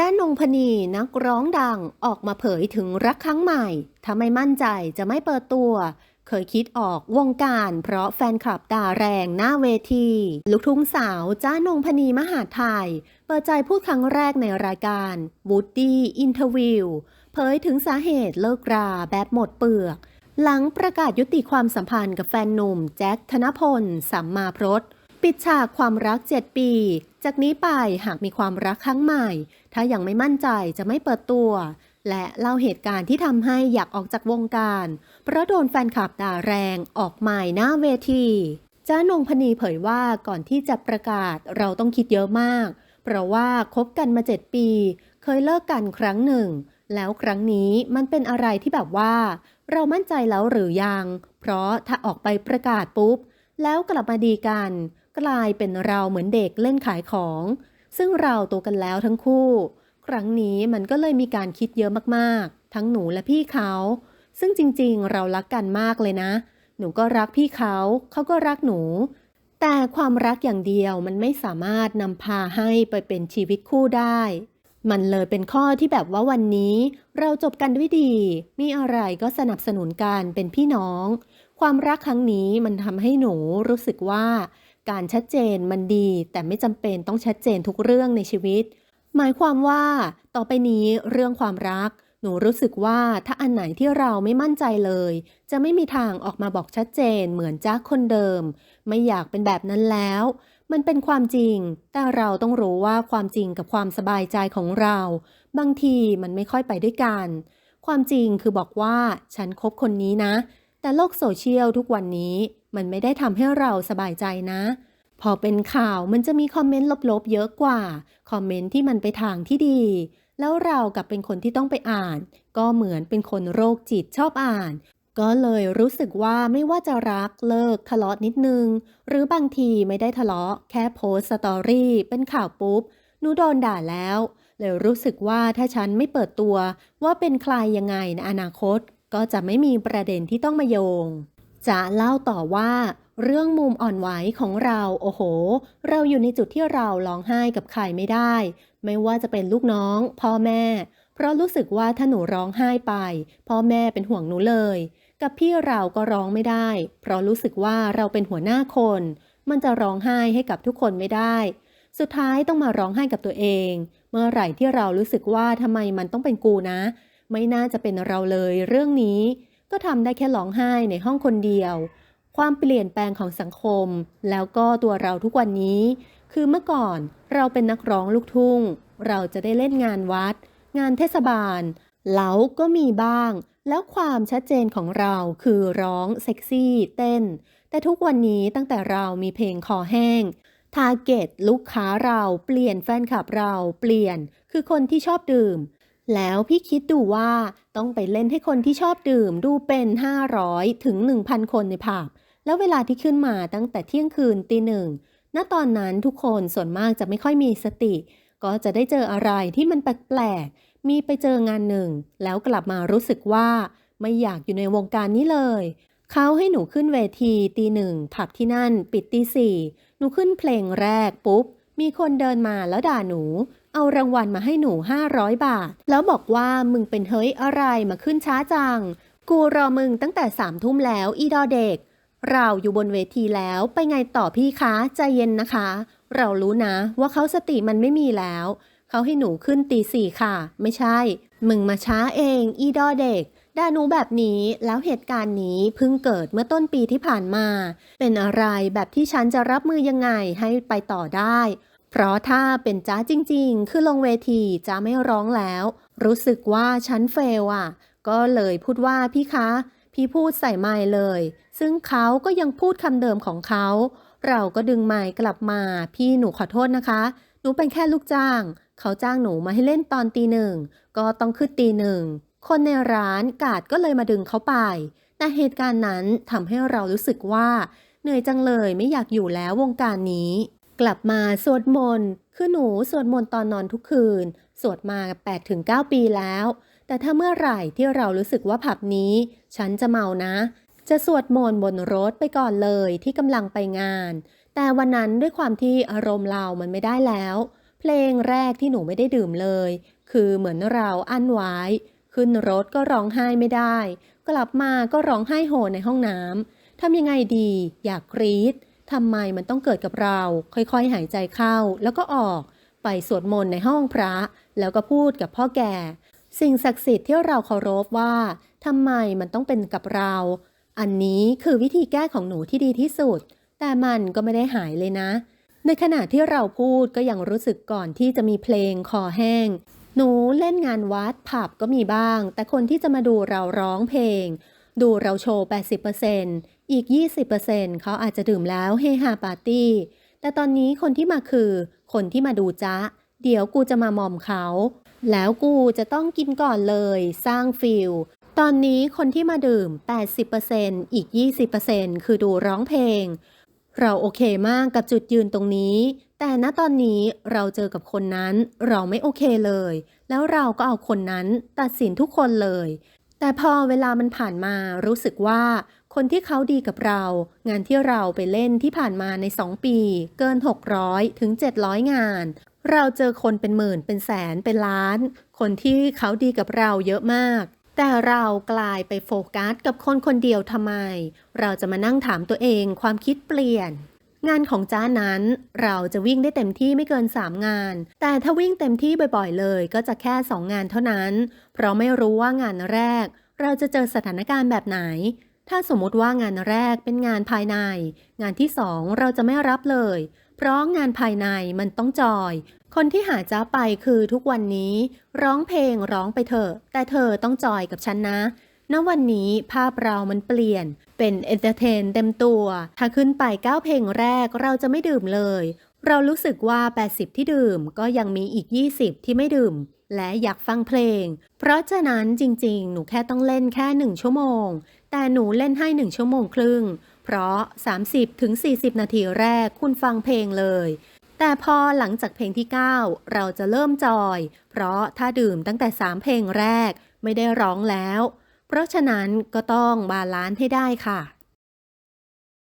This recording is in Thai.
จ้นงพนีนักร้องดังออกมาเผยถึงรักครั้งใหม่ ถ้าไม่มั่นใจจะไม่เปิดตัว เคยคิดออกวงการเพราะแฟนคลับด่าแรงหน้าเวที ลูกทุ่งสาวจ้านงพนีมหาไทย เปิดใจพูดครั้งแรกในรายการ Woody Interview เผยถึงสาเหตุเลิกราแบบหมดเปลือก หลังประกาศยุติความสัมพันธ์กับแฟนหนุ่มแจ็คธนพลสัมมาพรส ปิดฉากความรัก 7 ปี จากนี้ไปหากมีความรักครั้งใหม่ ถ้ายังไม่มั่นใจจะไม่เปิดตัว และเล่าเหตุการณ์ที่ทำให้อยากออกจากวงการ เพราะโดนแฟนคลับด่าแรงออกหมายหน้าเวทีจ้านงพนีเผยว่าก่อนที่จะประกาศเราต้องคิดเยอะมาก เพราะว่าคบกันมา 7 ปี เคยเลิกกันครั้งหนึ่ง แล้วครั้งนี้มันเป็นอะไรที่แบบว่า เรามั่นใจแล้วหรือยัง เพราะถ้าออกไปประกาศปุ๊บ แล้วกลับมาดีกัน กลายเป็นเราเหมือนเด็กเล่นขายของ ซึ่งเราโตกันแล้วทั้งคู่ ครั้งนี้มันก็เลยมีการคิดเยอะมากๆ ทั้งหนูและพี่เขา ซึ่งจริงๆ เรารักกันมากเลยนะ หนูก็รักพี่เขา เขาก็รักหนู แต่ความรักอย่างเดียวมันไม่สามารถนำพาให้ไปเป็นชีวิตคู่ได้ มันเลยเป็นข้อที่แบบว่าวันนี้ เราจบกันด้วยดี มีอะไรก็สนับสนุนกันเป็นพี่น้อง ความรักครั้งนี้มันทำให้หนูรู้สึกว่า การชัดเจนมันดี แต่ไม่จำเป็นต้องชัดเจนทุกเรื่องในชีวิต หมายความว่า ต่อไปนี้เรื่องความรัก หนูรู้สึกว่าถ้าอันไหนที่เราไม่มั่นใจเลย จะไม่มีทางออกมาบอกชัดเจนเหมือนจ้าคนเดิม ไม่อยากเป็นแบบนั้นแล้ว มันเป็นความจริง แต่เราต้องรู้ว่าความจริงกับความสบายใจของเรา บางทีมันไม่ค่อยไปด้วยกัน ความจริงคือบอกว่าฉันคบคนนี้นะ แต่โลกโซเชียลทุกวันนี้มันไม่ได้ทำให้เราสบายใจนะ พอเป็นข่าวมันจะมีคอมเมนต์ลบๆเยอะกว่า คอมเมนต์ที่มันไปทางที่ดี แล้วเรากับเป็นคนที่ต้องไปอ่าน ก็เหมือนเป็นคนโรคจิตชอบอ่าน ก็เลยรู้สึกว่าไม่ว่าจะรักเลิกทะเลาะนิดนึง หรือบางทีไม่ได้ทะเลาะ แค่โพสต์สตอรี่เป็นข่าวปุ๊บหนูโดนด่าแล้วเลยรู้สึกว่าถ้าฉันไม่เปิดตัวว่าเป็นใครยังไงในอนาคต ก็จะไม่มีประเด็นที่ต้องมาโยง จะเล่าต่อว่าเรื่องมุมอ่อนไหวของเรา โอ้โห เราอยู่ในจุดที่เราร้องไห้กับใครไม่ได้ ไม่ว่าจะเป็นลูกน้อง พ่อแม่ เพราะรู้สึกว่าถ้าหนูร้องไห้ไป พ่อแม่เป็นห่วงหนูเลย กับพี่เราก็ร้องไม่ได้ เพราะรู้สึกว่าเราเป็นหัวหน้าคน มันจะร้องไห้ให้กับทุกคนไม่ได้ สุดท้ายต้องมาร้องไห้กับตัวเอง เมื่อไหร่ที่เรารู้สึกว่าทำไมมันต้องเป็นกูนะ ไม่น่าจะเป็นเราเลยเรื่องนี้ ก็ทำได้แค่ร้องไห้ในห้องคนเดียว ความเปลี่ยนแปลงของสังคม แล้วก็ตัวเราทุกวันนี้ คือเมื่อก่อนเราเป็นนักร้องลูกทุ่ง เราจะได้เล่นงานวัด งานเทศบาลเหลาก็มีบ้าง แล้วความชัดเจนของเราคือร้องเซ็กซี่เต้น แต่ทุกวันนี้ตั้งแต่เรามีเพลงคอแห้งทาร์เก็ตลูกค้าเราเปลี่ยนแฟนคลับเราเปลี่ยน คือคนที่ชอบดื่ม แล้วพี่คิดดูว่าต้องไปเล่นให้คนที่ชอบดื่มดูเป็น 500 ถึง 1,000 คนในผับแล้วเวลาที่ขึ้นมาตั้งแต่เที่ยงคืนตีหนึ่งณตอนนั้นทุกคนส่วนมากจะไม่ค่อยมีสติ ก็จะได้เจออะไรที่มันแปลกๆมีไปเจองานหนึ่ง แล้วกลับมารู้สึกว่าไม่อยากอยู่ในวงการนี้เลย เขาให้หนูขึ้นเวทีตีหนึ่งผับที่นั่นปิดตีสี่หนูขึ้นเพลงแรกปุ๊บ มีคนเดินมาแล้วด่าหนู เอารางวัลมาให้หนู 500 บาท แล้วบอกว่ามึงเป็นเฮ้ยอะไรมาขึ้นช้าจัง กูรอมึงตั้งแต่สามทุ่มแล้วอีดอเด็ก เราอยู่บนเวทีแล้วไปไงต่อพี่คะใจเย็นนะคะ เรารู้นะว่าเขาสติมันไม่มีแล้ว เขาให้หนูขึ้นตีสี่ค่ะ ไม่ใช่ มึงมาช้าเอง อีดอเด็กด่าหนูแบบนี้แล้วเหตุการณ์นี้เพิ่งเกิดเมื่อต้นปีที่ผ่านมา เป็นอะไรแบบที่ฉันจะรับมือยังไงให้ไปต่อได้ เพราะถ้าเป็นจ้าจริง ๆ คือลงเวทีจ้าไม่ร้องแล้ว รู้สึกว่าฉันเฟลอะ ก็เลยพูดว่าพี่คะ พี่พูดใส่ไมค์เลย ซึ่งเขาก็ยังพูดคำเดิมของเขา เราก็ดึงไมค์กลับมา พี่หนูขอโทษนะคะ หนูเป็นแค่ลูกจ้าง เขาจ้างหนูมาให้เล่นตอนตีหนึ่ง ก็ต้องขึ้นตีหนึ่ง คนในร้านกาดก็เลยมาดึงเขาไป แต่เหตุการณ์นั้นทำให้เรารู้สึกว่า เหนื่อยจังเลยไม่อยากอยู่แล้ววงการนี้ กลับมาสวดมนต์คือหนูสวดมนต์ตอนนอนทุกคืน สวดมา 8-9 ปีแล้ว แต่ถ้าเมื่อไหร่ที่เรารู้สึกว่าผับนี้ ฉันจะเมานะ จะสวดมนต์บนรถไปก่อนเลยที่กำลังไปงาน แต่วันนั้นด้วยความที่อารมณ์เรามันไม่ได้แล้ว เพลงแรกที่หนูไม่ได้ดื่มเลย คือเหมือนเราอั้นไว้ ขึ้นรถก็ร้องไห้ไม่ได้ กลับมาก็ร้องไห้โฮในห้องน้ำทำยังไงดี อยากกรีด ทำไมมันต้องเกิดกับเรา ค่อยๆ หายใจเข้าแล้วก็ออก ไปสวดมนต์ในห้องพระ แล้วก็พูดกับพ่อแก่ สิ่งศักดิ์สิทธิ์ที่เราเคารพว่าทำไมมันต้องเป็นกับเรา อันนี้คือวิธีแก้ของหนูที่ดีที่สุด แต่มันก็ไม่ได้หายเลยนะ ในขณะที่เราพูดก็ยังรู้สึกก่อนที่จะมีเพลงคอแห้ง หนูเล่นงานวัดผับก็มีบ้าง แต่คนที่จะมาดูเราร้องเพลง ดูเราโชว์ 80% อีก 20%เขาอาจจะดื่มแล้วเฮฮาปาร์ตี้ แต่ตอนนี้คนที่มาคือ คนที่มาดูจ๊ะเดี๋ยวกูจะมามอมเขา แล้วกูจะต้องกินก่อนเลย สร้างฟิลตอนนี้คนที่มาดื่ม 80%อีก 20%คือดูร้องเพลง เราโอเคมากกับจุดยืนตรงนี้ แต่ณตอนนี้เราเจอกับคนนั้น เราไม่โอเคเลย แล้วเราก็เอาคนนั้นตัดสินทุกคนเลย แต่พอเวลามันผ่านมารู้สึกว่า คนที่เขาดีกับเรา งานที่เราไปเล่นที่ผ่านมาใน 2 ปี เกิน 600 ถึง 700 งาน เราเจอคนเป็นหมื่นเป็นแสนเป็นล้าน คนที่เขาดีกับเราเยอะมาก แต่เรากลายไปโฟกัสกับคนคนเดียวทำไม เราจะมานั่งถามตัวเองความคิดเปลี่ยนงานของจ้านั้นเราจะวิ่งได้เต็มที่ไม่เกิน 3 งาน แต่ถ้าวิ่งเต็มที่บ่อยๆ เลยก็จะแค่ 2 งานเท่านั้น เพราะไม่รู้ว่างานแรก เราจะเจอสถานการณ์แบบไหน ถ้าสมมติว่างานแรกเป็นงานภายใน งานที่2เราจะไม่รับเลย เพราะงานภายในมันต้องจอย คนที่หาจ้าไปคือทุกวันนี้ ร้องเพลงร้องไปเถอะแต่เธอต้องจอยกับฉันนะณวันนี้ภาพเรามันเปลี่ยน เป็นเอนเตอร์เทนเต็มตัว ถ้าขึ้นไปก้9เพลงแรกเราจะไม่ดื่มเลย เรารู้สึกว่า 80 ที่ดื่มก็ยังมีอีก 20 ที่ไม่ดื่ม และอยากฟังเพลง เพราะฉะนั้นจริงๆ หนูแค่ต้องเล่นแค่1ชั่วโมง แต่หนูเล่นให้หนึ่งชั่วโมงครึ่ง เพราะ 30ถึง40 นาทีแรกคุณฟังเพลงเลย แต่พอหลังจากเพลงที่ 9 เราจะเริ่มจอย เพราะถ้าดื่มตั้งแต่ 3 เพลงแรกไม่ได้ร้องแล้ว เพราะฉะนั้นก็ต้องบาลานซ์ให้ได้ค่ะ